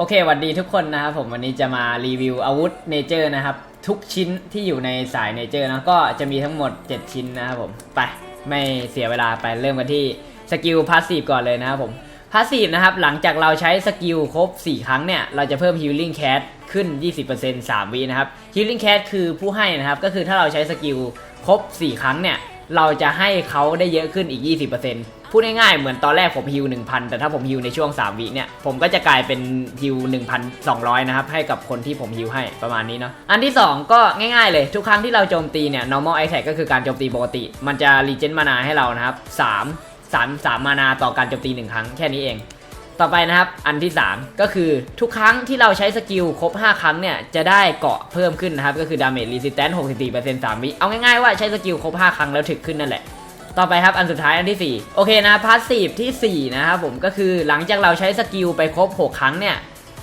โอเคสวัสดีทุกคนนะครับผมวันนี้จะมารีวิวอาวุธเนเจอร์นะครับ ทุกชิ้นที่อยู่ในสายเนเจอร์นะก็จะมีทั้งหมด 7 ชิ้นนะครับผม ไปไม่เสียเวลาไปเริ่มกันที่สกิลพาสซีฟก่อนเลยนะครับผมพาสซีฟนะครับหลังจากเราใช้สกิลครบ 4 ครั้งเนี่ย เราจะเพิ่ม Healing Cat ขึ้น 20% 3วินะครับ Healing Cat คือผู้ให้นะครับ ก็คือถ้าเราใช้สกิลครบ 4 ครั้งเนี่ย เราจะให้เขาได้เยอะขึ้นอีก 20% พูดง่ายๆเหมือนตอนแรกผมฮิว1,000 แต่ถ้าผมฮิวในช่วง 3 วิเนี่ย ผมก็จะกลายเป็นฮิว1,200 นะครับ ให้กับคนที่ผมฮิวให้ประมาณนี้เนาะอันที่ 2 ก็ง่ายๆเลย ทุกครั้งที่เราโจมตีเนี่ย normal attack ก็คือการโจมตีปกติ มันจะรีเจนมานาให้เรานะครับ3 3 3 มานาต่อการโจมตี 1 ครั้งแค่นี้เอง ต่อไปนะครับอันที่ 3 ก็คือทุกครั้งที่เราใช้สกิลครบ 5 ครั้งเนี่ย จะได้เกาะเพิ่มขึ้นนะครับ ก็คือ damage resistance 64% 3วิเอาง่ายๆว่าใช้สกิลครบ 5 ครั้งแล้วถึกขึ้นนั่นแหละ ต่อไปครับอันสุดท้ายอันที่ 4 โอเคนะพาสซีฟที่ 4 นะครับผมก็คือหลังจากเราใช้สกิลไปครบ 6 ครั้งเนี่ย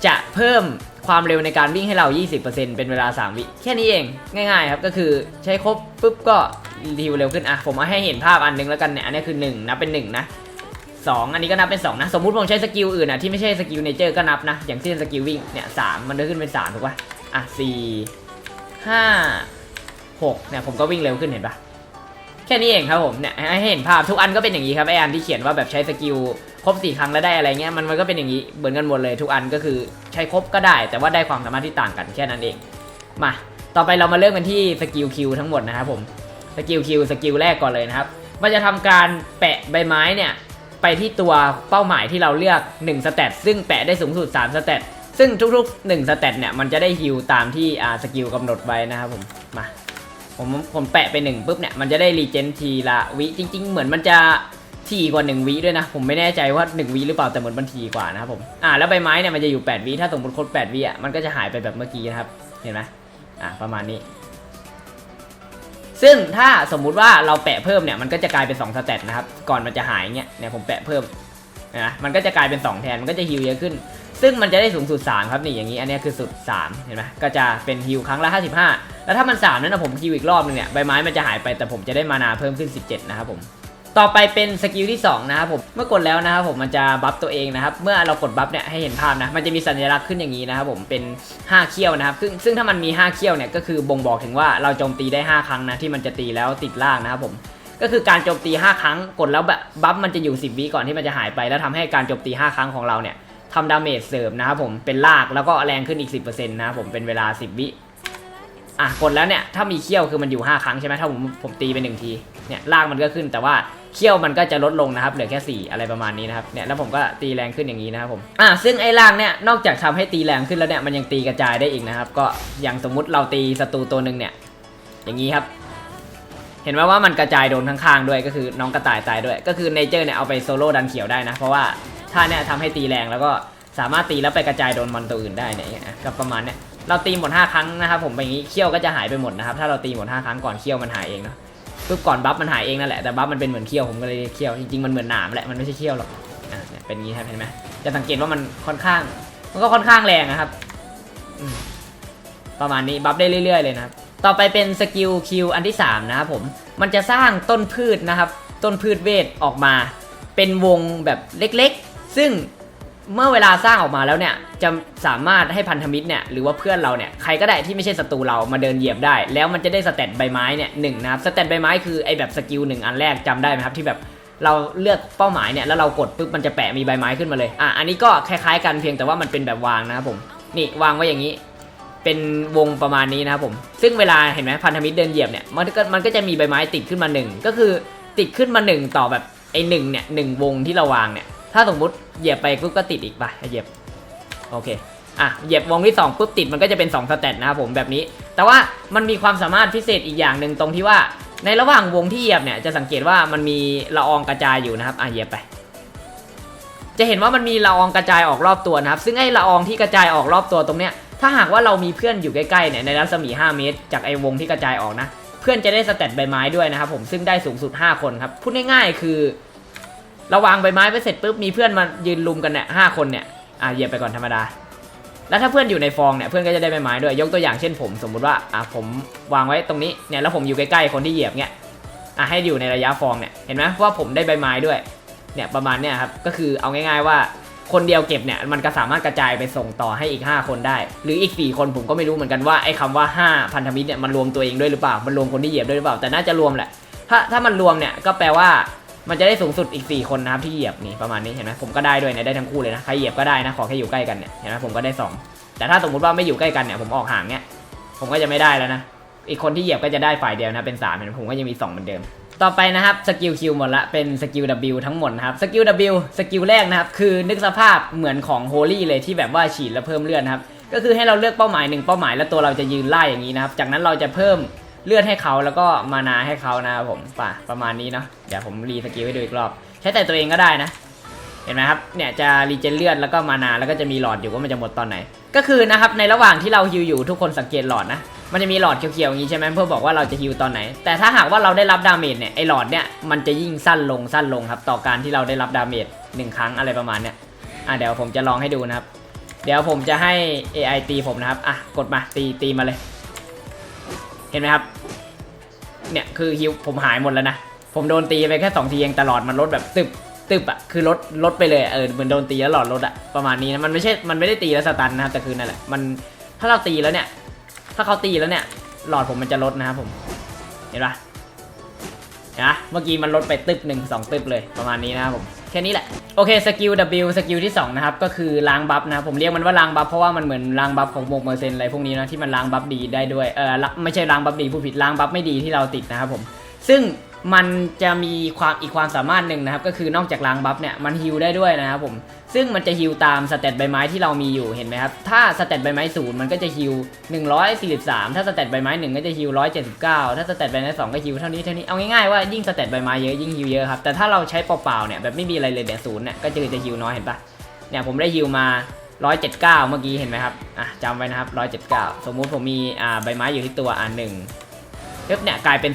จะเพิ่มความเร็วในการวิ่งให้เรา 20%เป็นเวลา 3 วิ แค่นี้เอง ง่ายๆครับ ก็คือใช้ครบปุ๊บก็รีวเร็วขึ้น อะ ผมมาให้เห็นภาพอันหนึงแล้วกันเนี่ย อันนี้คือ 1 นับเป็น 1 นะ 2 อันนี้ก็นับเป็น 2 นะ สมมติผมใช้สกิลอื่นอะที่ไม่ใช่สกิลเนเจอร์ก็นับนะ อย่างเช่นสกิลวิ่งเนี่ยสมันจะขึ้นเป็น 3 ถูกป่ะ อะสี่ห้าหกเนี่ยผมก็วิ่งเร็วขึ้นเห็นปะ แค่นี้เองครับผมเนี่ยให้เห็นภาพทุกอันก็เป็นอย่างนี้ครับไออันที่เขียนว่าแบบใช้สกิลครบสี่ครั้งแล้วได้อะไรเงี้ยมันมันก็เป็นอย่างนี้เหมือนกันหมดเลย ทุกอันก็คือใช้ครบก็ได้ แต่ว่าได้ความสามารถที่ต่างกันแค่นั้นเองมาต่อไปเรามาเริ่มกันที่สกิลคิวทั้งหมดนะครับผมสกิลคิวสกิลแรกก่อนเลยนะครับมันจะทำการแปะใบไม้เนี่ยไปที่ตัวเป้าหมายที่เราเลือก1สเตตซึ่งแปะได้สูงสุด3สเตตซึ่งทุกๆ1สเตตเนี่ยมันจะได้ฮิลตามที่อ่าสกิลกำหนดไว้นะครับผมมา ผมผมแปะไปหนึ่งปุ๊บเนี่ยมันจะได้รีเจนทีละวิจริง ๆ เหมือนมันจะทีกว่า 1วิด้วยนะ ผมไม่แน่ใจว่า 1วิหรือเปล่าแต่เหมือนมันทีกว่านะครับผมอ่าแล้วใบไม้เนี่ยมันจะอยู่8วิถ้าสมมติครบ8วิอะมันก็จะหายไปแบบเมื่อกี้นะครับเห็นไหมอ่าประมาณนี้ ซึ่งถ้าสมมุติว่าเราแปะเพิ่มเนี่ยมันก็จะกลายเป็น2สเตตนะครับก่อนมันจะหายเงี้ยเนี่ยผมแปะเพิ่มนะมันก็จะกลายเป็น 2 แทนมันก็จะฮิวเยอะขึ้น ซึ่งมันจะได้สูงสุด 3 ครับนี่อย่างนี้อันนี้คือสุด 3 เห็นไหมก็จะเป็นฮิวครั้งละ 55 แล้วถ้ามัน3นั้นนะผมฮิวอีกรอบนึงเนี่ยใบไม้มันจะหายไปแต่ผมจะได้มานาเพิ่มขึ้น 17 นะครับผมต่อไปเป็นสกิลที่2นะครับผมเมื่อกดแล้วนะครับผมมันจะบัฟตัวเองนะครับเมื่อเรากดบัฟเนี่ยให้เห็นภาพนะมันจะมีสัญลักษณ์ขึ้นอย่างนี้นะครับผมเป็น 5 เขี้ยวนะครับซึ่งซึ่งถ้ามันมี 5 เขี้ยวเนี่ยก็คือบ่งบอกถึงว่าเราโจมตีได้ 5 ครั้งนะที่มันจะตีแล้วติดล่างนะครับผมก็คือการโจมตี 5 ครั้งกดแล้วแบบบัฟมันจะอยู่ 10 วิก่อนที่มันจะหายไป แล้วทำให้การโจมตี 5 ครั้งของเราเนี่ยทำดาเมจเสริมนะครับผมเป็นลากแล้วก็แรงขึ้นอีก 10%นะครับผมเป็นเวลา 10 วิ อะกดแล้วเนี่ยถ้ามีเขี้ยวคือมันอยู่ 5 ครั้งใช่ไหมถ้าผมผมตีไปหนึ่งทีเนี่ยลากมันก็ขึ้นแต่ว่าเขี้ยวมันก็จะลดลงนะครับเหลือแค่ 4 อะไรประมาณนี้นะครับเนี่ยแล้วผมก็ตีแรงขึ้นอย่างนี้นะครับผมอะซึ่งไอ้ล่างเนี่ยนอกจากทำให้ตีแรงขึ้นแล้วเนี่ยมันยังตีกระจายได้อีกนะครับ ก็อย่างสมมุติเราตีศัตรูตัวหนึ่งเนี่ยอย่างนี้ครับ เห็นไหมว่ามันกระจายโดนข้างๆด้วยก็คือน้องกระต่ายตายด้วย ก็คือเนเจอร์เนี่ยเอาไปโซโล่ดันเขียวได้นะ เพราะว่าถ้าเนี่ยทำให้ตีแรงแล้วก็สามารถตีแล้วไปกระจายโดนมอนตัวอื่นได้เนี่ยก็ประมาณเนี่ย เราตีหมด 5 ครั้งนะครับผมไปอย่างนี้เขี้ยวก็จะหายไปหมดนะครับถ้าเราตีหมด 5 ครั้งก่อนเขี้ยวมันหายเองเนาะปุ๊บก่อนบัฟมันหายเองนั่นแหละแต่บัฟมันเป็นเหมือนเขี้ยวผมก็เลยเรียกเขี้ยวจริงๆมันเหมือนหนามแหละมันไม่ใช่เขี้ยวหรอกอะเป็นอย่างนี้ครับเห็นไหมจะสังเกตว่ามันค่อนข้าง มันก็ค่อนข้างแรงนะครับประมาณนี้บัฟได้เรื่อยๆเลยนะครับต่อไปเป็นสกิลคิวอันที่3นะครับผมมันจะสร้างต้นพืชนะครับ ต้นพืชเวทออกมา เป็นวงแบบเล็กๆ ซึ่ง เมื่อเวลาสร้างออกมาแล้วเนี่ยจะสามารถให้พันธมิตรเนี่ยหรือว่าเพื่อนเราเนี่ยใครก็ได้ที่ไม่ใช่ศัตรูเรามาเดินเหยียบได้ แล้วมันจะได้สเตตใบไม้เนี่ยหนึ่งนะครับสเตตใบไม้คือไอแบบสกิลหนึ่งอันแรกจำได้ไหมครับที่แบบเราเลือกเป้าหมายเนี่ยแล้วเรากดปุ๊บมันจะแปะมีใบไม้ขึ้นมาเลยอะอันนี้ก็คล้ายๆกันเพียงแต่ว่ามันเป็นแบบวางนะครับผมนี่วางไว้อย่างนี้ เป็นวงประมาณนี้นะครับผม ซึ่งเวลาเห็นไหมพันธมิตรเดินเหยียบเนี่ยมันก็มันก็จะมีใบไม้ติดขึ้นมาหนึ่งก็คือติดขึ้นมาหนึ่งต่อแบบไอหนึ่งเนี่ยหนึ่งวงที่เราวางเนี่ย ถ้าสมมติเหยียบไปปุ๊บก็ติดอีกไปเหยียบโอเคอะเหยียบวงที่2ปุ๊บติดมันก็จะเป็น2สเตตนะครับผมแบบนี้ แต่ว่ามันมีความสามารถพิเศษอีกอย่างหนึ่งตรงที่ว่า ในระหว่างวงที่เหยียบเนี่ยจะสังเกตว่ามันมีละอองกระจายอยู่นะครับอะเหยียบไป จะเห็นว่ามันมีละอองกระจายออกรอบตัวนะครับ ซึ่งไอ้ละอองที่กระจายออกรอบตัวตรงเนี้ยถ้าหากว่าเรามีเพื่อนอยู่ใกล้ๆเนี่ยในรัศมี 5 เมตร จากไอ้วงที่กระจายออกนะ เพื่อนจะได้สเตตใบไม้ด้วยนะครับผมซึ่งได้สูงสุด 5 คนครับพูดง่ายๆ คือ เราวางใบไม้ไปเสร็จปุ๊บมีเพื่อนมายืนลุมกันเนี่ยห้าคนเนี่ยอะเหยียบไปก่อนธรรมดา แล้วถ้าเพื่อนอยู่ในฟองเนี่ยเพื่อนก็จะได้ใบไม้ด้วยยกตัวอย่างเช่นผมสมมุติว่าอะผมวางไว้ตรงนี้เนี่ยแล้วผมอยู่ใกล้ๆคนที่เหยียบเนี่ยอะให้อยู่ในระยะฟองเนี่ยเห็นไหมว่าผมได้ใบไม้ด้วยเนี่ยประมาณเนี่ยครับก็คือเอาง่าย ๆว่าคนเดียวเก็บเนี่ยมันก็สามารถกระจายไปส่งต่อให้อีก 5 คนได้ หรืออีก 4 คนผมก็ไม่รู้เหมือนกันว่าไอ้คำว่า 5 พันธมิตรเนี่ยมันรวมตัวเองด้วยหรือเปล่า มันรวมคนที่เหยียบด้วยหรือเปล่าแต่น่าจะรวมแหละถ้าถ้ามันรวมเนี่ยก็แปลว่า มันจะได้สูงสุดอีก 4 คนนะครับที่เหยียบนี่ประมาณนี้เห็นไหมผมก็ได้ด้วยเนี่ยได้ทั้งคู่เลยนะใครเหยียบก็ได้นะขอแค่อยู่ใกล้กันเนี่ยเห็นไหมผมก็ได้สองแต่ถ้าสมมติว่าไม่อยู่ใกล้กันเนี่ยผมออกห่างเนี่ยผมก็จะไม่ได้แล้วนะอีกคนที่เหยียบก็จะได้ฝ่ายเดียวนะเป็น3เห็นไหมผมก็ยังมี 2 เหมือนเดิม ต่อไปนะครับสกิลคิวหมดละเป็นสกิล W ทั้งหมดนะครับสกิล W สกิลแรกนะครับคือนึกสภาพเหมือนของโฮลี่เลยที่แบบว่าฉีดแล้วเพิ่มเลือดนะครับก็คือให้เราเลือกเป้าหมายหนึ่งเป้าหมายแล้วตัวเราจะยืนไล่อย่างนี้นะครับจากนั้นเราจะเพิ่ม เลือดให้เขาแล้วก็มานาให้เขานะครับผมป่ะประมาณนี้เนาะเดี๋ยวผมรีสกิลให้ดูอีกรอบ ใช้แต่ตัวเองก็ได้นะ เห็นไหมครับเนี่ยจะรีเจนเลือดแล้วก็มานาแล้วก็จะมีหลอดอยู่ว่ามันจะหมดตอนไหน ก็คือนะครับในระหว่างที่เราฮิวอยู่ทุกคนสังเกตหลอดนะมันจะมีหลอดเขียวๆอย่างนี้ใช่ไหมเพื่อบอกว่าเราจะฮิวตอนไหน แต่ถ้าหากว่าเราได้รับดาเมจเนี่ยไอหลอดเนี่ยมันจะยิ่งสั้นลงสั้นลงครับต่อการที่เราได้รับดาเมจหนึ่งครั้งอะไรประมาณเนี้ยอะเดี๋ยวผมจะลองให้ดูนะครับ เดี๋ยวผมจะให้ AI ตีผมนะครับอะกดมาตีตีมาเลย เห็นไหมครับ เนี่ยคือฮิวผมหายหมดแล้วนะ ผมโดนตีไปแค่สองทีเองตลอดมันลดแบบตึบตึบอะคือลดลดไปเลยเออเหมือนโดนตีแล้วหลอดลดอะประมาณนี้นะมันไม่ใช่มันไม่ได้ตีแล้วสตันนะครับแต่คือนั่นแหละมันถ้าเราตีแล้วเนี่ย ถ้าเขาตีแล้วเนี่ย หลอดผมมันจะลดนะครับผม เห็นปะเห็นปะเมื่อกี้มันลดไปตึบหนึ่งสองตึบเลยประมาณนี้นะครับผม แค่นี้แหละ โอเคสกิล W สกิลที่สองนะครับ ก็คือล้างบัฟนะผมเรียกมันว่าล้างบัฟเพราะว่ามันเหมือนล้างบัฟของโมกเมอร์เซนอะไรพวกนี้นะที่มันล้างบัฟดีได้ด้วยเออไม่ใช่ล้างบัฟดีผู้ผิดล้างบัฟไม่ดีที่เราติดนะครับผมซึ่ง มันจะมีความอีกความสามารถหนึ่งนะครับ ก็คือนอกจากล้างบัฟเนี่ยมันฮิลได้ด้วยนะครับผมซึ่งมันจะฮิลตามสเตตใบไม้ที่เรามีอยู่เห็นไหมครับ ถ้าสเตตใบไม้ศูนย์มันก็จะฮิล143 ถ้าสเตตใบไม้หนึ่งก็จะฮิล179 ถ้าสเตตใบไม้สองก็ฮิลเท่านี้เท่านี้เอาง่ายๆว่ายิ่งสเตตใบไม้เยอะยิ่งฮิลเยอะครับแต่ถ้าเราใช้เปล่าๆเนี่ยแบบไม่มีอะไรเลยเดี๋ยวศูนย์เนี่ยก็จะจะฮิลน้อยเห็นปะเนี่ยผมได้ฮิลมา179 เมื่อกี้เห็นไหมครับอะจำไว้นะครับ179 สมมุติผมมีอ่าใบไม้อยู่ที่ตัวอ่าหนึ่ง ปึ๊บเนี่ยกลายเป็น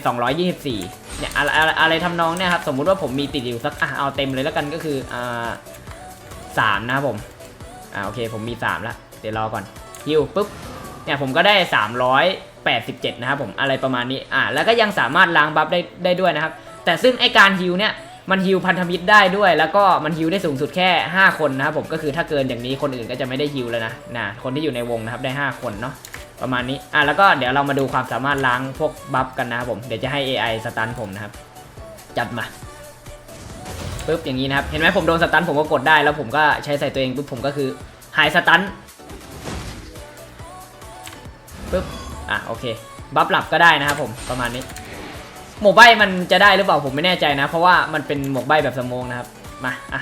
224 เนี่ยอะไรอะไรอะไรทำนองเนี่ยครับสมมุติว่าผมมีติดอยู่สักอะเอาเต็มเลยแล้วกันก็คืออ่าสามนะครับผมอ่าโอเคผมมี3แล้วเดี๋ยวรอก่อนฮิวปุ๊บเนี่ยผมก็ได้ 387 นะครับผมอะไรประมาณนี้อ่าแล้วก็ยังสามารถล้างบัฟได้ได้ด้วยนะครับ แต่ซึ่งไอการฮิวเนี่ยมันฮิวพันธมิตรได้ด้วย แล้วก็มันฮิวได้สูงสุดแค่ 5 คนนะครับผมก็คือถ้าเกินอย่างนี้คนอื่นก็จะไม่ได้ฮิวแล้วนะนะคนที่อยู่ในวงนะครับได้ 5 คนเนาะ ประมาณนี้อะแล้วก็เดี๋ยวเรามาดูความสามารถล้างพวกบัฟกันนะครับผมเดี๋ยวจะให้ AI สตันผมนะครับ จัดมาปึ๊บอย่างนี้นะครับ เห็นไหมผมโดนสตันผมก็กดได้แล้วผมก็ใช้ใส่ตัวเองปุ๊บผมก็คือหายสตันปึ๊บอะโอเคบัฟหลับก็ได้นะครับผมประมาณนี้หมวกใบมันจะได้หรือเปล่าผมไม่แน่ใจนะ เพราะว่ามันเป็นหมวกใบแบบสมองนะครับมาอะ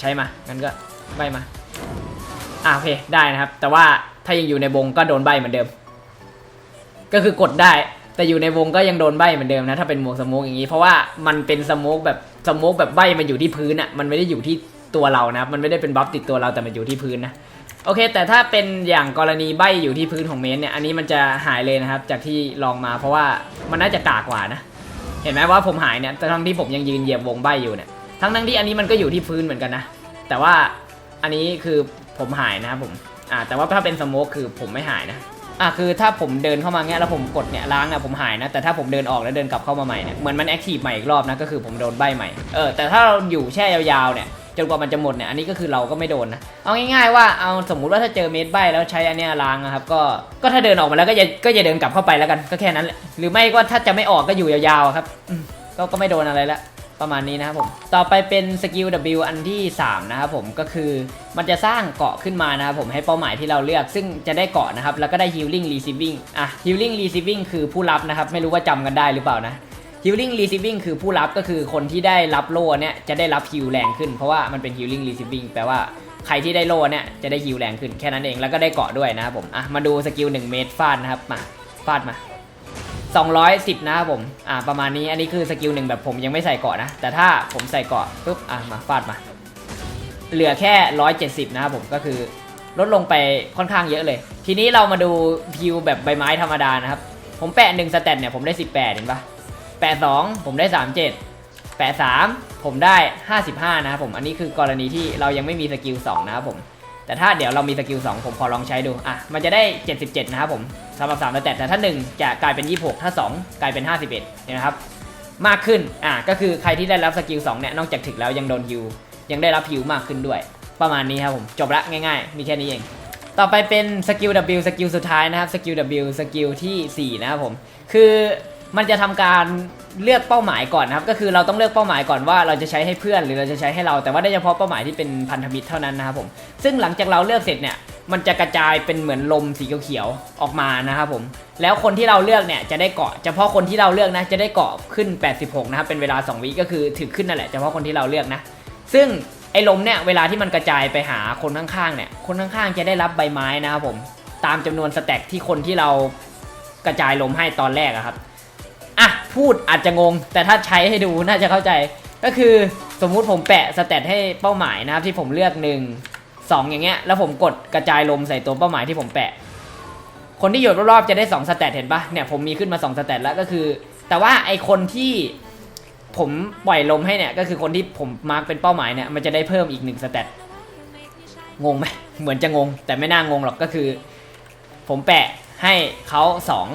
ใช้มางั้นก็ใบมาอะโอเคได้นะครับ แต่ว่าถ้ายังอยู่ในวงก็โดนใบเหมือนเดิม ก็คือกดได้ แต่อยู่ในวงก็ยังโดนใบเหมือนเดิมนะ ถ้าเป็นหมวกสโมกอย่างนี้ เพราะว่ามันเป็นสโมกแบบสโมกแบบใบมันอยู่ที่พื้นอะ่ะ มันไม่ได้อยู่ที่ตัวเรานะ มันไม่ได้เป็นบัฟติดตัวเราแต่มันอยู่ที่พื้นนะ โอเค แต่ถ้าเป็นอย่างกรณีใบอยู่ที่พื้นของเมนเนี่ย อันนี้มันจะหายเลยนะครับ จากที่ลองมาเพราะว่ามันน่าจะกากกว่านะ เห็นไหมว่าผมหายเนี่ยแต่ทั้งที่ผมยังยืนเหยียบวงใบอยู่เนี่ย ทั้งทั้งที่อันนี้มันก็อยู่ที่พื้นเหมือนกันนะ แต่ว่าอันนี้คือผมหายนะครับผม อ่า แต่ว่าถ้าเป็นสโมกคือผมไม่หายนะ อ่าคือถ้าผมเดินเข้ามาเงี้ยแล้วผมกดเนี่ยล้างนี่ยผมหายนะ แต่ถ้าผมเดินออกแล้วเดินกลับเข้ามาใหม่เนี่ยเหมือนมันแอคทีฟใหม่อีกรอบนะก็คือผมโดนใบใหม่เออแต่ถ้าเราอยู่แช่ยาวๆเนี่ยจนกว่ามันจะหมดเนี่ยอันนี้ก็คือเราก็ไม่โดนนะเอาง่ายๆว่าเอาสมมุติว่าถ้าเจอเม็ดใบแล้วใช้อันเนี้ยล้างนะครับก็ก็ถ้าเดินออกมาแล้วก็อย่าก็อย่าเดินกลับเข้าไปแล้วกันก็แค่นั้นแหละหรือไม่ก็ถ้าจะไม่ออกก็อยู่ยาวๆครับก็ก็ไม่โดนอะไรละ ประมาณนี้นะครับผม ต่อไปเป็นสกิล W อันที่ 3 นะครับผมก็คือมันจะสร้างเกาะขึ้นมานะครับผมให้เป้าหมายที่เราเลือกซึ่งจะได้เกาะนะครับ แล้วก็ได้ healing receiving อะ healing receiving คือผู้รับนะครับ ไม่รู้ว่าจำกันได้หรือเปล่านะ healing receiving คือผู้รับก็คือคนที่ได้รับโล่เนี่ยจะได้รับฮิลแรงขึ้น เพราะว่ามันเป็น healing receiving แปลว่าใครที่ได้โล่เนี่ยจะได้ฮิลแรงขึ้นแค่นั้นเองแล้วก็ได้เกาะด้วยนะครับผมอะมาดูสกิล1เมตรฟาดนะครับมาฟาดมา 210 นะครับผม อ่า ประมาณนี้ อันนี้คือสกิลหนึ่งแบบผมยังไม่ใส่เกาะนะ แต่ถ้าผมใส่เกาะปุ๊บ อะมาฟาดมา เหลือแค่ 170 นะครับผม ก็คือลดลงไปค่อนข้างเยอะเลย ทีนี้เรามาดูพิวแบบใบไม้ธรรมดานะครับ ผมแปะ1สเตตเนี่ยผมได้ 18 เห็นปะแปะ2ผมได้ 37 แปะ3ผมได้ 55 นะครับผม อันนี้คือกรณีที่เรายังไม่มีสกิล2นะครับผม แต่ถ้าเดี๋ยวเรามีสกิล2ผมขอลองใช้ดูอะมันจะได้ 77 นะครับผมสำหรับ3แต่แต่ถ้า 1 จะกลายเป็น 26 ถ้า 2 กลายเป็น 51เห็นไหมครับมากขึ้นอะก็คือใครที่ได้รับสกิล2เนี่ยนอกจากถึกแล้วยังโดนฮิวยังได้รับฮิวมากขึ้นด้วย ประมาณนี้ครับผมจบละง่ายๆ มีแค่นี้เอง ต่อไปเป็นสกิล W สกิลสุดท้ายนะครับสกิล W สกิลทีสี่4 นะครับผมคือ มันจะทำการเลือกเป้าหมายก่อนนะครับ ก็คือเราต้องเลือกเป้าหมายก่อนว่าเราจะใช้ให้เพื่อนหรือเราจะใช้ให้เรา แต่ว่าได้เฉพาะเป้าหมายที่เป็นพันธมิตรเท่านั้นนะครับผม ซึ่งหลังจากเราเลือกเสร็จเนี่ย มันจะกระจายเป็นเหมือนลมสีเขียวๆออกมานะครับผม แล้วคนที่เราเลือกเนี่ยจะได้เกาะ เฉพาะคนที่เราเลือกนะจะได้เกาะขึ้น 86 นะครับ เป็นเวลา 2 วิก็คือถือขึ้นนั่นแหละ เฉพาะคนที่เราเลือกนะ ซึ่งไอ้ลมเนี่ยเวลาที่มันกระจายไปหาคนข้างๆเนี่ย คนข้างๆจะได้รับใบไม้นะครับผม ตามจำนวนสแต็กที่คนที่เรากระจายลมให้ตอนแรกอะครับ อะพูดอาจจะงง แต่ถ้าใช้ให้ดูน่าจะเข้าใจ ก็คือสมมุติผมแปะสแตทให้เป้าหมายนะครับที่ผมเลือก1 2อย่างเงี้ยแล้วผมกดกระจายลมใส่ตัวเป้าหมายที่ผมแปะ คนที่อยู่รอบๆจะได้2สแตทเห็นปะเนี่ยผมมีขึ้นมา2สแตทแล้วก็คือ แต่ว่าไอคนที่ผมปล่อยลมให้เนี่ยก็คือคนที่ผมมาร์กเป็นเป้าหมายเนี่ยมันจะได้เพิ่มอีกหนึ่งสเตตงงไหมเหมือนจะงง แต่ไม่น่างงหรอกก็คือ ผมแปะให้เขาสอง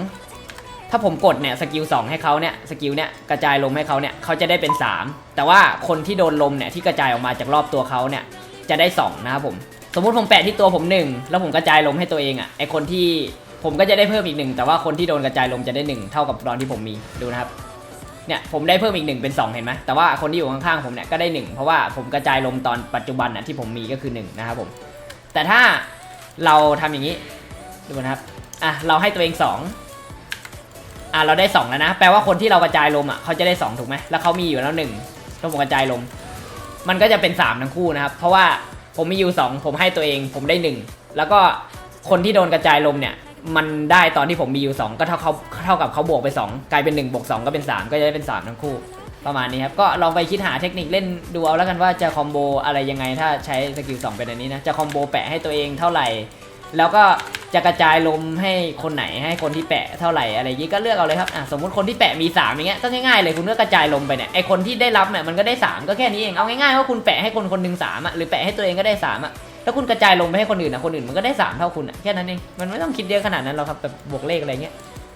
ถ้าผมกดเนี่ยสกิลสองให้เขาเนี่ยสกิลเนี่ยกระจายลมให้เขาเนี่ยเขาจะได้เป็น 3 แต่ว่าคนที่โดนลมเนี่ยที่กระจายออกมาจากรอบตัวเขาเนี่ยจะได้ 2 นะครับผม สมมุติผมแปะที่ตัวผม 1 แล้วผมกระจายลมให้ตัวเองอะ่ะไอคนที่ผมก็จะได้เพิ่มอีกหนึ่งแต่ว่าคนที่โดนกระจายลมจะได้หนึ่งเท่ากับตอนที่ผมมีดูนะครับเนี่ยผมได้เพิ่มอีกหนึ่งเป็น 2 เห็นไหมแต่ว่าคนที่อยู่ข้างๆผมเนี่ยก็ได้ 1 เพราะว่าผมกระจายลมตอนปัจจุบันนะที่ผมมีก็คือ1นะครับผมแต่ถ้าเราทำอย่างนี้ดูนะครับอะเราให้ตัวเอง 2 อะเราได้ 2 แล้วนะ แปลว่าคนที่เรากระจายลมอะเขาจะได้ 2 ถูกไหมแล้วเขามีอยู่แล้ว1แล้วผมกระจายลม มันก็จะเป็น 3 ทั้งคู่นะครับ เพราะว่าผมมีอยู่ 2 ผมให้ตัวเอง ผมได้ 1 แล้วก็คนที่โดนกระจายลมเนี่ย มันได้ตอนที่ผมมีอยู่ 2 ก็เท่าเขาเท่ากับเขาบวกไป 2 กลายเป็น1บวก2ก็เป็น 3 ก็จะได้เป็น 3 ทั้งคู่ ประมาณนี้ครับ ก็ลองไปคิดหาเทคนิคเล่นดูเอาแล้วกันว่าจะคอมโบอะไรยังไงถ้าใช้สกิล2เป็นอันนี้นะ จะคอมโบแปะให้ตัวเองเท่าไหร่ แล้วก็จะกระจายลมให้คนไหนให้คนที่แปะเท่าไหร่อะไรอย่างนี้ก็เลือกเอาเลยครับอะสมมติคนที่แปะมี3อย่างเงี้ยก็ง่ายๆเลยคุณก็กระจายลมไปเนี่ยไอคนที่ได้รับเนี่ยมันก็ได้ 3 ก็แค่นี้เองเอาง่ายๆว่าคุณแปะให้คนคนหนึ่งสามอะหรือแปะให้ตัวเองก็ได้สามอะถ้าคุณกระจายลมไปให้คนอื่นอะคนอื่นมันก็ได้สามเท่าคุณอะแค่นั้นเองมันไม่ต้องคิดเยอะขนาดนั้นหรอกครับแบบบวกเลขอะไรเงี้ย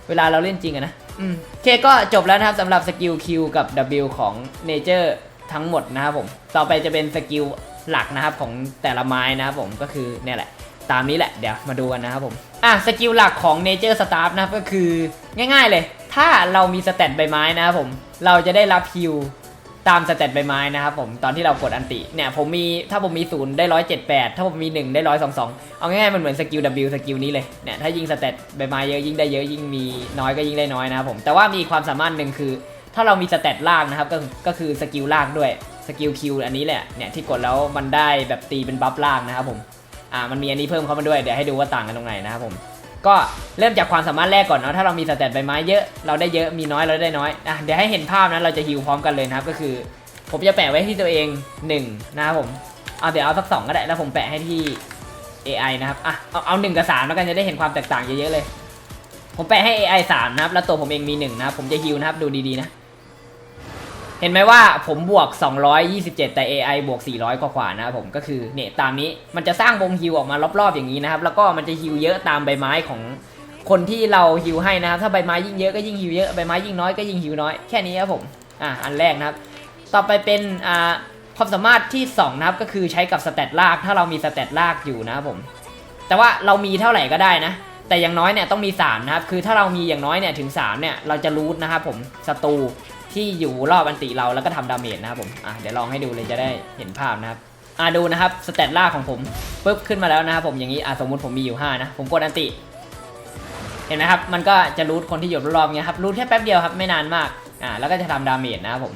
เวลาเราเล่นจริงอะนะอืมโอเคก็จบแล้วนะครับสำหรับสกิล Q กับ W ของเนเจอร์ทั้งหมดนะครับผมต่อไปจะเป็นสกิลหลักนะครับของแต่ละไม้นะครับผมก็คือเนี่ยแหละ ตามนี้แหละเดี๋ยวมาดูกันนะครับผมอะสกิลหลักของ Nature Staff นะครับก็คือง่ายๆเลย ถ้าเรามีสเตตใบไม้นะครับผมเราจะได้รับฮิวตามสเตตใบไม้นะครับผมตอนที่เรากดอันติเนี่ยผมมีถ้าผมมี0ได้178ถ้าผมมี1ได้122เอาง่ายๆมันเหมือนสกิล W สกิลนี้เลยเนี่ยถ้ายิงสเตตใบไม้เยอะยิ่งได้เยอะยิ่งมีน้อยก็ยิ่งได้น้อยนะครับผมแต่ว่ามีความสามารถหนึ่งคือ ถ้าเรามีสเตตล่างนะครับก็ก็คือสกิลล่างด้วยสกิลคิวอันนี้แหละเนี่ยที่กดแล้วมันได้แบบตีเป็นบัฟล่างนะครับผม อ่ามันมีอันนี้เพิ่มเข้ามาด้วยเดี๋ยวให้ดูว่าต่างกันตรงไหนนะครับผมก็เริ่มจากความสามารถแรกก่อนเนาะถ้าเรามีสแตทใบไม้เยอะเราได้เยอะมีน้อยเราได้น้อยอะเดี๋ยวให้เห็นภาพนะเราจะฮิวพร้อมกันเลยนะครับก็คือ ผมจะแปะไว้ที่ตัวเอง1นะครับผมเอาเดี๋ยวเอาสักสองก็ได้แล้วผมแปะให้ที่ AI นะครับอะเอาเอาหนึ่งกับสามแล้วกันจะได้เห็นความแตกต่างเยอะๆเลย ผมแปะให้ AI 3นะครับแล้วตัวผมเองมี1นะครับผมจะฮิวนะครับดูดีๆนะ เห็นไหมว่าผมบวก 227 แต่ AI บวก 400 กว่าๆนะครับผมก็คือเนี่ยตามนี้มันจะสร้างวงฮิวออกมารอบๆอย่างนี้นะครับ แล้วก็มันจะฮิวเยอะตามใบไม้ของคนที่เราฮิวให้นะครับ ถ้าใบไม้ยิ่งเยอะก็ยิ่งฮิวเยอะใบไม้ยิ่งน้อยก็ยิ่งฮิวน้อยแค่นี้ครับผมอะอันแรกนะครับ ต่อไปเป็นอ่าความสามารถที่ 2 นะครับก็คือใช้กับสเตตลาก ถ้าเรามีสเตตลากอยู่นะครับผม แต่ว่าเรามีเท่าไหร่ก็ได้นะ แต่อย่างน้อยเนี่ยต้องมี 3 นะครับ คือถ้าเรามีอย่างน้อยเนี่ยถึง 3 เนี่ยเราจะรูทนะครับผมศัตรู ที่อยู่รอบอันติเราแล้วก็ทำดาเมจนะครับผมอะเดี๋ยวลองให้ดูเลยจะได้เห็นภาพนะครับอะดูนะครับสเตตล่าของผมปุ๊บขึ้นมาแล้วนะครับผมอย่างนี้อะสมมติผมมีอยู่ 5 นะ ผมกดอันติ เห็นไหมครับ มันก็จะรูทคนที่อยู่รอบๆเงี้ยครับรูทแค่แป๊บเดียวครับไม่นานมากอ่าแล้วก็จะทำดาเมจนะครับผม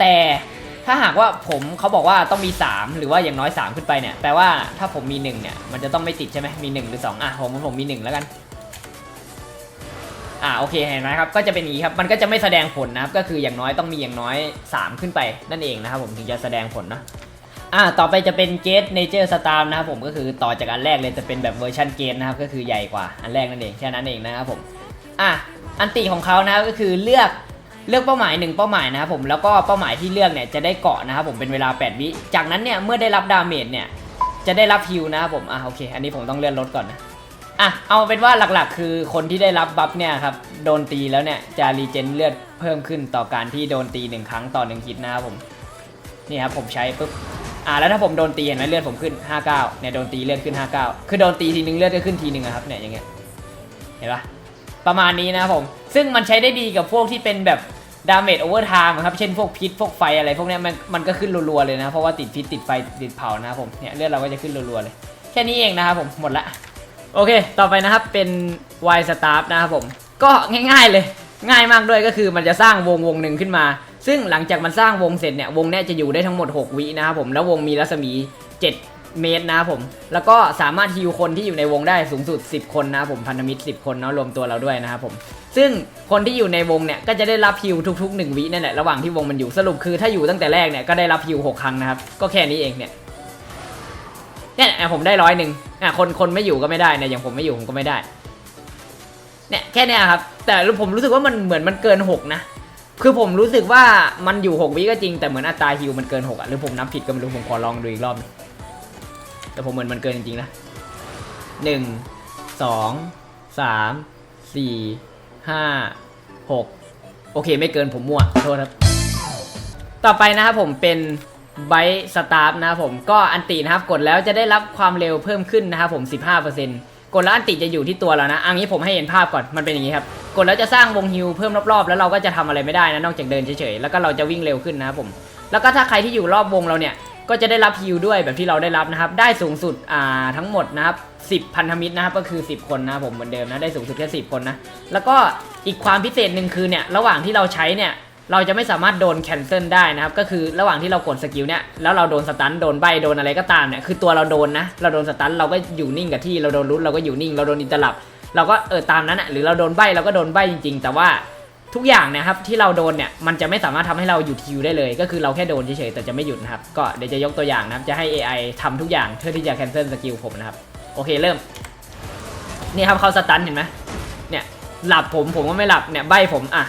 แต่ถ้าหากว่าผมเขาบอกว่าต้องมี 3 หรือว่าอย่างน้อย 3 ขึ้นไปเนี่ยแปลว่าถ้าผมมี1เนี่ยมันจะต้องไม่ติดใช่ไหมมี 1 หรือ 2 อะผมผมมี 1 แล้วกัน อ่าโอเคเห็นไหมครับก็จะเป็นอย่างนี้ครับมันก็จะไม่แสดงผลนะครับก็คืออย่างน้อยต้องมีอย่างน้อย 3 ขึ้นไปนั่นเองนะครับผมถึงจะแสดงผลนะอ่าต่อไปจะเป็นเกตเนเจอร์สตาร์นะครับผมก็คือต่อจากอันแรกเลยจะเป็นแบบเวอร์ชันเกตนะครับก็คือใหญ่กว่าอันแรกนั่นเองแค่นั้นเองนะครับผมอะอันติของเขานะครับก็คือเลือกเลือกเป้าหมายหนึ่งเป้าหมายนะครับผมแล้วก็เป้าหมายที่เลือกเนี่ยจะได้เกาะนะครับผมเป็นเวลา 8 วิจากนั้นเนี่ยเมื่อได้รับดาเมจเนี่ยจะได้รับฮิวนะครับผมอะโอเค อันนี้ผมต้องเลื่อนลดก่อนนะ อะเอาเป็นว่าหลักๆ คือคนที่ได้รับบัฟเนี่ยครับโดนตีแล้วเนี่ยจะรีเจนเลือดเพิ่มขึ้นต่อการที่โดนตีหนึ่งครั้งต่อหนึ่งฮิตนะครับผมนี่ครับผมใช้ปุ๊บอ่าแล้วถ้าผมโดนตีเห็นไหมเลือดผมขึ้น 59เนี่ยโดนตีเลือดขึ้น 59 คือโดนตีทีนึงเลือดก็ขึ้นทีนึงอะครับเนี่ยอย่างเงี้ยเห็นปะประมาณนี้นะครับผมซึ่งมันใช้ได้ดีกับพวกที่เป็นแบบดาเมจโอเวอร์ไทม์ครับเช่นพวกพิษพวกไฟอะไรพวกเนี้ยมันมันก็ขึ้นรัวๆเลยนะเพราะว่าติดพิษติดไฟติดเผานะครับผมเนี่ยเลือดเราก็จะขึ้นรัวๆเลย แค่นี้เองนะครับผมหมดละ โอเค ต่อไปนะครับเป็น Y Staff นะครับผม ก็ง่ายๆเลย ง่ายมากด้วยก็คือมันจะสร้างวงวงหนึ่งขึ้นมา ซึ่งหลังจากมันสร้างวงเสร็จเนี่ยวงเนี้ยจะอยู่ได้ทั้งหมด 6 วินะครับผม แล้ววงมีรัศมี 7 เมตรนะครับผม แล้วก็สามารถฮิวคนที่อยู่ในวงได้สูงสุด 10 คนนะครับผมพันธมิตร 10 คนเนาะรวมตัวเราด้วยนะครับผม ซึ่งคนที่อยู่ในวงเนี่ยก็จะได้รับฮิวทุกๆ 1 วินั่นแหละระหว่างที่วงมันอยู่สรุปคือถ้าอยู่ตั้งแต่แรกเนี่ยก็ได้รับฮิว6ครั้งนะครับก็แค่นี้เองเนี่ย เนี่ยผมได้ร้อยหนึ่งอะคนคนไม่อยู่ก็ไม่ได้เนี่ยอย่างผมไม่อยู่ผมก็ไม่ได้ เนี่ยแค่เนี้ยครับ แต่ผมรู้สึกว่ามันเหมือนมันเกินหกนะคือผมรู้สึกว่ามันอยู่หกวิก็จริงแต่เหมือนอัตราฮิวมันเกินหกอะหรือผมนับผิดก็ไม่รู้ผมขอลองดูอีกรอบหนึ่งแต่ผมเหมือนมันเกินจริงๆนะหนึ่งสองสามสี่ห้าหกโอเคไม่เกินผมมั่วโทษครับ ต่อไปนะครับผมเป็น ไบสตาร์ฟนะครับผมก็อันตินะครับกดแล้วจะได้รับความเร็วเพิ่มขึ้นนะครับผม15%กดแล้วอันติจะอยู่ที่ตัวเรานะอันนี้ผมให้เห็นภาพก่อนมันเป็นอย่างนี้ครับกดแล้วจะสร้างวงฮิวเพิ่มรอบๆ แล้วเราก็จะทำอะไรไม่ได้นะนอกจากเดินเฉยๆแล้วก็เราจะวิ่งเร็วขึ้นนะครับผมแล้วก็ถ้าใครที่อยู่รอบวงเราเนี่ยก็จะได้รับฮิวด้วยแบบที่เราได้รับนะครับ ได้สูงสุดอ่าทั้งหมดนะครับ10 พันธมิตรนะครับก็คือ 10 คนนะผมเหมือนเดิมนะได้สูงสุดแค่10 คนนะแล้วก็อีกความพิเศษหนึ่งคือเนี่ยระหว่างที่เราใช้เนี่ย เราจะไม่สามารถโดนแคนเซิลได้นะครับ ก็คือระหว่างที่เรากดสกิลเนี่ยแล้วเราโดนสตันโดนใบโดนอะไรก็ตามเนี่ยคือตัวเราโดนนะเราโดนสตันเราก็อยู่นิ่งกับที่เราโดนรุดเราก็อยู่นิ่ง เราโดนอินเตอร์ลับเราก็เออตามนั้นอะหรือเราโดนใบเราก็โดนใบจริง ๆ แต่ว่าทุกอย่างนะครับที่เราโดนเนี่ยมันจะไม่สามารถทำให้เราหยุดฮิวได้เลย ก็คือเราแค่โดนเฉยๆแต่จะไม่หยุดนะครับก็เดี๋ยวจะยกตัวอย่างนะครับจะให้ AI ทำทุกอย่างเพื่อที่จะแคนเซิลสกิลผมนะครับโอเคเริ่มนี่ครับเขาสตันเห็นไหมเนี่ยหลับผมผมก็ไม่หลับเนี่ยใบผมอะ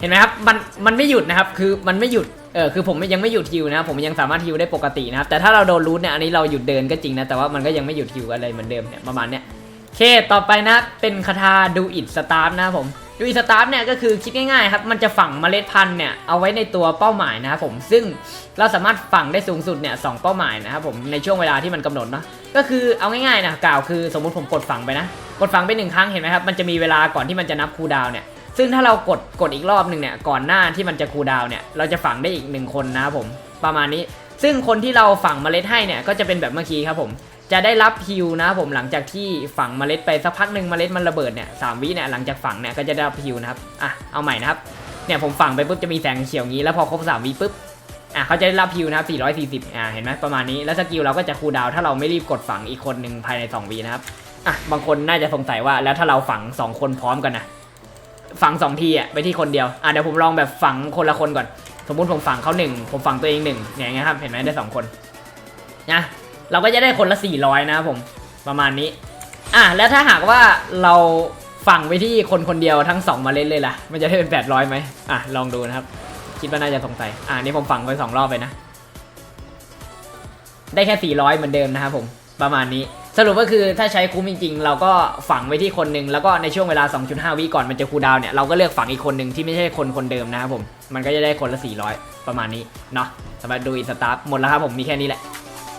เห็นไหมครับมันมันไม่หยุดนะครับคือมันไม่หยุดเออคือผมยังไม่หยุดฮิวนะครับผมยังสามารถฮิวได้ปกตินะครับแต่ถ้าเราโดนรูทเนี่ยอันนี้เราหยุดเดินก็จริงนะแต่ว่ามันก็ยังไม่หยุดฮิวอะไรเหมือนเดิมเนี่ยประมาณเนี้ยโอเคต่อไปนะเป็นคาถาดูอิดสตาร์นะครับผมดูอิดสตาร์เนี่ยก็คือคิดง่ายๆครับมันจะฝังเมล็ดพันธุ์เนี่ยเอาไว้ในตัวเป้าหมายนะครับผมซึ่งเราสามารถฝังได้สูงสุดเนี่ยสองเป้าหมายนะครับผมในช่วงเวลาที่มันกำหนดเนาะก็คือเอาง่ายๆนะกล่าวคือสมมุติผมกดฝังไปนะกดฝังไปหนึ่งครั้งเห็นไหมครับมันจะมีเวลาก่อนที่มันจะนับคูดาวเนี่ย ซึ่งถ้าเรากดกดอีกรอบหนึ่งเนี่ยก่อนหน้าที่มันจะคูดาวเนี่ยเราจะฝังได้อีกหนึ่งคนนะครับผมประมาณนี้ ซึ่งคนที่เราฝังเมล็ดให้เนี่ยก็จะเป็นแบบเมื่อกี้ครับผมจะได้รับฮิวนะครับผมหลังจากที่ฝังเมล็ดไปสักพักหนึ่งเมล็ดมันระเบิดเนี่ยสามวิเนี่ยหลังจากฝังเนี่ยก็จะได้รับฮิวนะครับอะเอาใหม่นะครับเนี่ยผมฝังไปปุ๊บจะมีแสงเขียวงี้แล้วพอครบสามวิปุ๊บอะเขาจะได้รับฮิวนะครับ440อ่าเห็นไหมประมาณนี้แล้วสกิลเราก็จะคูดาวถ้าเราไม่รีบกดฝังอีกคนหนึ่งภายใน2วินะครับอะบางคนน่าจะสงสัยว่าแล้วถ้าเราฝังสองคนพร้อมกันนะ ฝังสองทีอะไปที่คนเดียวอะเดี๋ยวผมลองแบบฝังคนละคนก่อน สมมติผมฝังเขาหนึ่งผมฝังตัวเองหนึ่งเนี่ยอย่างเงี้ยครับเห็นไหมได้สองคนนะเราก็จะได้คนละสี่ร้อยนะครับผมประมาณนี้อะแล้วถ้าหากว่าเราฝังไปที่คนคนเดียวทั้งสองมาเล่นเลยล่ะ มันจะได้เป็นแปดร้อยไหมอะลองดูนะครับ คิดว่าน่าจะสงสัยอะนี่ผมฝังไปสองรอบไปนะ ได้แค่400เหมือนเดิมนะครับผมประมาณนี้ สรุปก็คือถ้าใช้คุ้มจริงๆ เราก็ฝังไว้ที่คนหนึ่งแล้วก็ในช่วงเวลา 2.5 วิก่อนมันจะคูดาวเนี่ยเราก็เลือกฝังอีกคนหนึ่งที่ไม่ใช่คนคนเดิมนะครับผม มันก็จะได้คนละ 400 ประมาณนี้เนาะสำหรับดูอีสตาร์หมดแล้วครับผมมีแค่นี้แหละ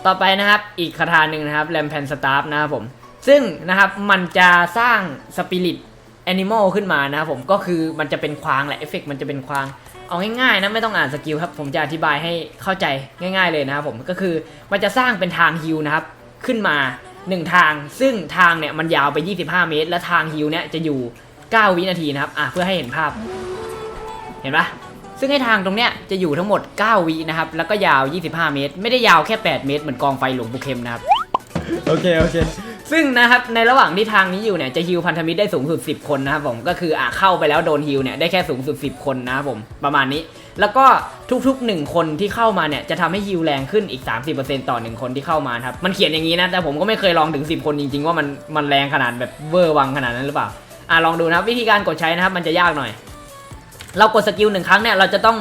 ต่อไปนะครับอีกคาถาหนึ่งนะครับแรมแพนสตาร์นะครับผม ซึ่งนะครับมันจะสร้างสปิริตแอนิมอลขึ้นมานะครับผมก็คือมันจะเป็นควางแหละเอฟเฟกมันจะเป็นควางเอาง่ายๆนะไม่ต้องอ่านสกิลครับผมจะอธิบายให้เข้าใจง่าย ๆเลยนะครับผมก็คือมันจะสร้างเป็นทางฮิวนะครับขึ้นมา 1ทาง ซึ่งทางเนี่ยมันยาวไป 25 เมตร และทางฮิวเนี่ยจะอยู่ 9 วินาทีนะครับอะเพื่อให้เห็นภาพ เห็นปะซึ่งให้ทางตรงเนี้ยจะอยู่ทั้งหมด 9 วินะครับ แล้วก็ยาว 25 เมตร ไม่ได้ยาวแค่ 8 เมตร เหมือนกองไฟหลวงปู่เข็มนะครับ โอเค โอเค ซึ่งนะครับ ในระหว่างที่ทางนี้อยู่เนี่ย จะฮิวพันธมิตรได้สูงสุด 10 คนนะครับผม ก็คืออะเข้าไปแล้วโดนฮิวเนี่ย ได้แค่สูงสุด 10 คนนะครับผม ประมาณนี้ แล้วก็ทุกๆ 1 คนที่เข้ามาเนี่ยจะทำให้ฮิวแรงขึ้นอีก 30%ต่อ 1 คนที่เข้ามาครับ มันเขียนอย่างนี้นะ แต่ผมก็ไม่เคยลองถึง 10 คนจริงๆ ว่ามันมันแรงขนาดแบบเวอร์วังขนาดนั้นหรือเปล่า อะลองดูนะครับวิธีการกดใช้นะครับมันจะยากหน่อย เรากดสกิลหนึ่งครั้งเนี่ยเราจะต้อง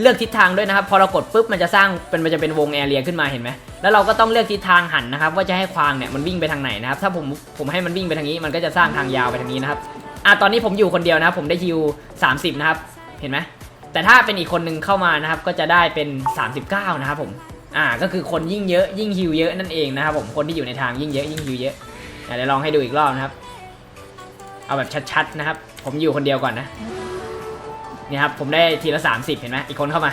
เลือกทิศทางด้วยนะครับ พอเรากดปุ๊บมันจะสร้างเป็นมันจะเป็นวงแอเรียขึ้นมาเห็นไหมแล้วเราก็ต้องเลือกทิศทางหันนะครับ ว่าจะให้ควางเนี่ยมันวิ่งไปทางไหนนะครับ ถ้าผมผมให้มันวิ่งไปทางนี้ มันก็จะสร้างทางยาวไปทางนี้นะครับอะตอนนี้ผมอยู่คนเดียวนะครับผมได้ฮิว30นะครับเห็นไหม แต่ถ้าเป็นอีกคนนึงเข้ามานะครับก็จะได้เป็น 39 นะครับผมอ่าก็คือคนยิ่งเยอะยิ่งฮิวเยอะนั่นเองนะครับผมคนที่อยู่ในทางยิ่งเยอะยิ่งฮิวเยอะเดี๋ยวลองให้ดูอีกรอบนะครับ เอาแบบชัดๆนะครับ ผมอยู่คนเดียวก่อนนะนี่ครับผมได้ทีละ 30 เห็นไหมอีกคนเข้ามา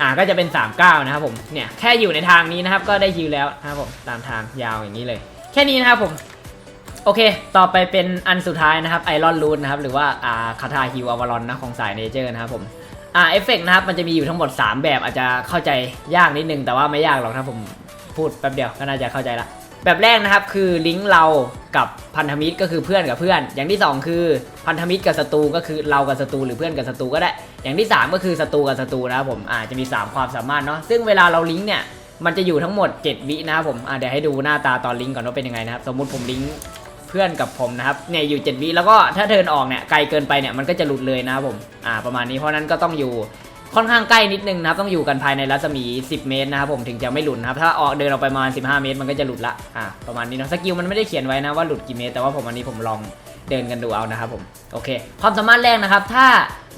อ่าก็จะเป็น 39 นะครับผมเนี่ยแค่อยู่ในทางนี้นะครับก็ได้ฮิวแล้วนะครับผมตามทางยาวอย่างนี้เลย แค่นี้นะครับผม โอเค ต่อไปเป็นอันสุดท้ายนะครับไอรอนรูนนะครับหรือว่าอ่าคาถาฮิวอวารอนนะของสายเนเจอร์นะครับผมอ่าเอฟเฟกนะครับมันจะมีอยู่ทั้งหมด 3 แบบอาจจะเข้าใจยากนิดนึงแต่ว่าไม่ยากหรอกถ้าผมพูดแป๊บเดียวก็น่าจะเข้าใจละแบบแรกนะครับคือลิงก์เรากับพันธมิตรก็คือเพื่อนกับเพื่อน อย่างที่ 2 คือพันธมิตรกับศัตรูก็คือเรากับศัตรูหรือเพื่อนกับศัตรูก็ได้ อย่างที่ 3 ก็คือศัตรูกับศัตรูนะครับผมอาจจะมี 3 ความสามารถเนาะซึ่งเวลาเราลิงก์เนี่ยมันจะอยู่ทั้งหมด 7 วินะครับผมเดี๋ยวให้ดูหน้าตาตอนลิงก์ก่อนว่าเป็นยังไงนะครับสมมติผมลิงก์ เพื่อนกับผมนะครับเนี่ยอยู่7วิแล้วก็ถ้าเทินออกเนี่ยไกลเกินไปเนี่ยมันก็จะหลุดเลยนะครับผมอ่าประมาณนี้เพราะฉะนั้นก็ต้องอยู่ค่อนข้างใกล้นิดนึงนะครับต้องอยู่กันภายในรัศมี 10 เมตรนะครับผมถึงจะไม่หลุดนะครับถ้าออกเดินออกไปประมาณ 15 เมตรมันก็จะหลุดละอ่าประมาณนี้เนาะสกิลมันไม่ได้เขียนไว้นะว่าหลุดกี่เมตรแต่ว่าผมอันนี้ผมลองเดินกันดูเอานะครับผมโอเค ความสามารถแรกนะครับ ถ้า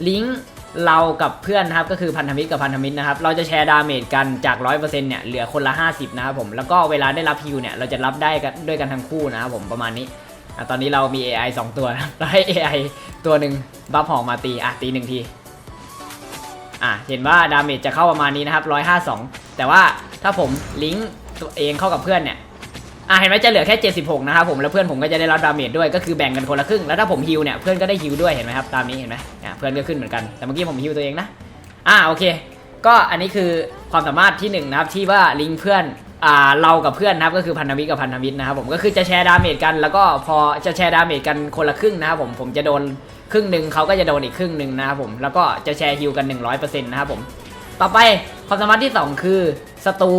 ลิงก์ เรากับเพื่อนนะครับก็คือพันธมิตรกับพันธมิตรนะครับเราจะแชร์ดาเมจกันจาก 100%เนี่ยเหลือคนละ 50 นะครับผมแล้วก็เวลาได้รับฮิวเนี่ยเราจะรับได้กันด้วยกันทั้งคู่นะครับผมประมาณนี้อะตอนนี้เรามี AI 2 ตัวนะครับเราให้ AI ตัวหนึ่งบัฟหอกมาตีอะตีหนึ่งทีอะเห็นว่าดาเมจจะเข้าประมาณนี้นะครับ152 แต่ว่าถ้าผมลิงก์ตัวเองเข้ากับเพื่อนเนี่ย อะเห็นไหมจะเหลือแค่ 76 นะครับผมแล้วเพื่อนผมก็จะได้รับดาเมจด้วยก็คือแบ่งกันคนละครึ่งแล้วถ้าผมฮิวเนี่ยเพื่อนก็ได้ฮิวด้วยเห็นไหมครับตามนี้เห็นไหมอะเพื่อนก็ขึ้นเหมือนกันแต่เมื่อกี้ผมฮิวตัวเองนะอะโอเค ก็อันนี้คือความสามารถที่หนึ่งนะครับที่ว่าลิงเพื่อนอ่าเรากับเพื่อนนะครับก็คือพันธมิตรกับพันธมิตรนะครับผมก็คือจะแชร์ดาเมจกัน แล้วก็พอจะแชร์ดาเมจกันคนละครึ่งนะครับผมผมจะโดนครึ่งหนึ่งเขาก็จะโดนอีกครึ่งหนึ่งนะครับผมแล้วก็จะแชร์ฮิวกัน 100%นะครับผมต่อไปความสามารถที่ 2 คือศัตรู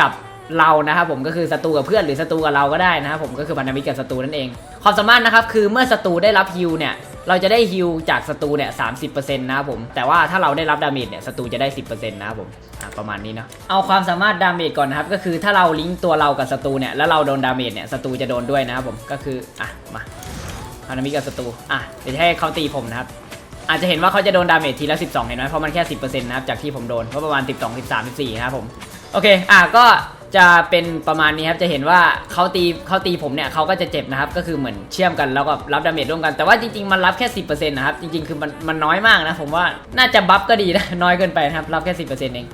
กับ เรานะครับผมก็คือศัตรูกับเพื่อนหรือศัตรูกับเราก็ได้นะครับผมก็คือพันธมิตรกับศัตรูนั่นเอง ความสามารถนะครับคือเมื่อศัตรูได้รับฮิวเนี่ยเราจะได้ฮิวจากศัตรูเนี่ยสานะครับผมแต่ว่าถ้าเราได้รับดาเมจเนี่ยศัตรูจะได้10%นะครับผมอะประมาณนี้เนาะเอาความสามารถดาเมจก่อนนะครับก็คือถ้าเราลิงก์ตัวเรากับศัตรูเนี่ยแล้วเราโดนดาเมจเนี่ยศัตรูจะโดนด้วยนะครับผมก็คืออะมาพันธมิตรกับศัตรูอะเดี๋ยวให้เขาตีผมนะครับอาจจะเห็นว่าเขาจะโดนดาเมจทีละ 12 เห็นไหมเพราะมันแค่ 10%นะครับจากที่ผมโดนก็ประมาณ 12 13 14นะครับผมโอเคอะก็ จะเป็นประมาณนี้ครับจะเห็นว่าเขาตีเขาตีผมเนี่ยเขาก็จะเจ็บนะครับก็คือเหมือนเชื่อมกันแล้วก็รับดาเมจร่วมกันแต่ว่าจริงๆมันรับแค่ 10%นะครับจริงๆคือมันมันน้อยมากนะผมว่าน่าจะบัฟก็ดีนะน้อยเกินไปนะครับรับแค่ 10%เอง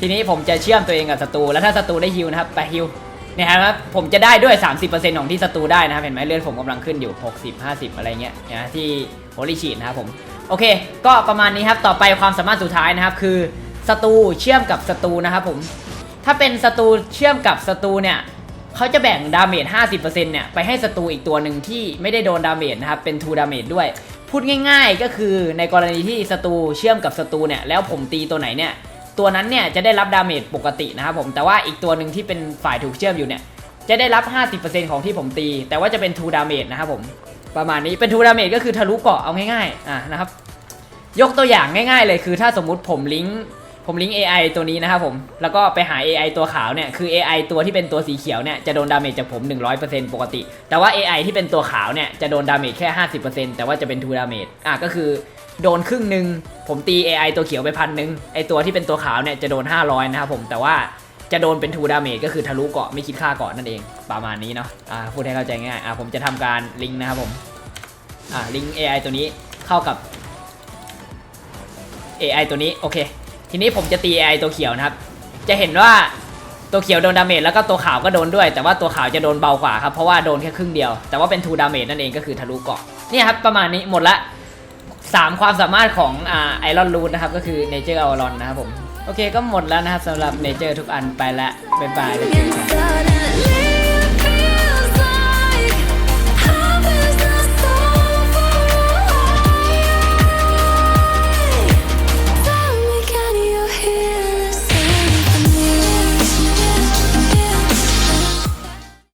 ทีนี้ผมจะเชื่อมตัวเองกับศัตรูแล้วถ้าศัตรูได้ฮิวนะครับไปฮิวเนี่ยครับผมจะได้ด้วย 30%ของที่ศัตรูได้นะครับเห็นไหมเลือดผมกำลังขึ้นอยู่ 60 50 อะไรเงี้ยนะที่โฮลิชีตนะครับผมโอเค ก็ประมาณนี้ครับต่อไปความสามารถสุดท้ายนะครับคือศัตรูเชื่อมกับศัตรูนะครับผม ถ้าเป็นศัตรูเชื่อมกับศัตรูเนี่ยเขาจะแบ่งดาเมจ 50%เนี่ยไปให้ศัตรูอีกตัวหนึ่งที่ไม่ได้โดนดาเมจนะครับเป็นทูดาเมจด้วย พูดง่ายๆก็คือในกรณีที่ศัตรูเชื่อมกับศัตรูเนี่ยแล้วผมตีตัวไหนเนี่ยตัวนั้นเนี่ยจะได้รับดาเมจปกตินะครับผมแต่ว่าอีกตัวหนึ่งที่เป็นฝ่ายถูกเชื่อมอยู่เนี่ยจะได้รับ 50%ของที่ผมตี แต่ว่าจะเป็นทูดาเมจนะครับผมประมาณนี้เป็นทูดาเมจก็คือทะลุเกาะเอาง่ายๆอะนะครับยกตัวอย่างง่ายๆเลยคือถ้าสมมุติผมลิงก์ ผมลิงก์ AI ตัวนี้นะครับผม แล้วก็ไปหา AI ตัวขาวเนี่ย คือ AI ตัวที่เป็นตัวสีเขียวเนี่ย จะโดนดาเมจจากผม 100%ปกติ แต่ว่า AI ที่เป็นตัวขาวเนี่ย จะโดนดาเมจแค่ 50%แต่ว่าจะเป็นทูดาเมจ อะ ก็คือโดนครึ่งหนึ่ง ผมตี AI ตัวเขียวไปพันหนึ่งไอตัวที่เป็นตัวขาวเนี่ย จะโดน 500 นะครับผม แต่ว่าจะโดนเป็นทูดาเมจก็คือทะลุเกาะไม่คิดค่าเกาะนั่นเอง ประมาณนี้เนาะ อ่า พูดให้เข้าใจง่าย อ่าผมจะทำการลิงก์นะครับผม อ่าลิงก์ AI ตัวนี้เข้ากับ AI ตัวนี้ โอเค ทีนี้ผมจะตีไอตัวเขียวนะครับ จะเห็นว่าตัวเขียวโดนดาเมจแล้วก็ตัวขาวก็โดนด้วย แต่ว่าตัวขาวจะโดนเบากว่าครับเพราะว่าโดนแค่ครึ่งเดียว แต่ว่าเป็นทูดาเมจนั่นเองก็คือทะลุเกาะเนี่ยครับประมาณนี้หมดละ3 ความสามารถของอ่าไอรอนรูทนะครับก็คือเนเจอร์อวารอนนะครับผมโอเคก็หมดแล้วนะครับสำหรับเนเจอร์ทุกอันไปละบ๊ายบาย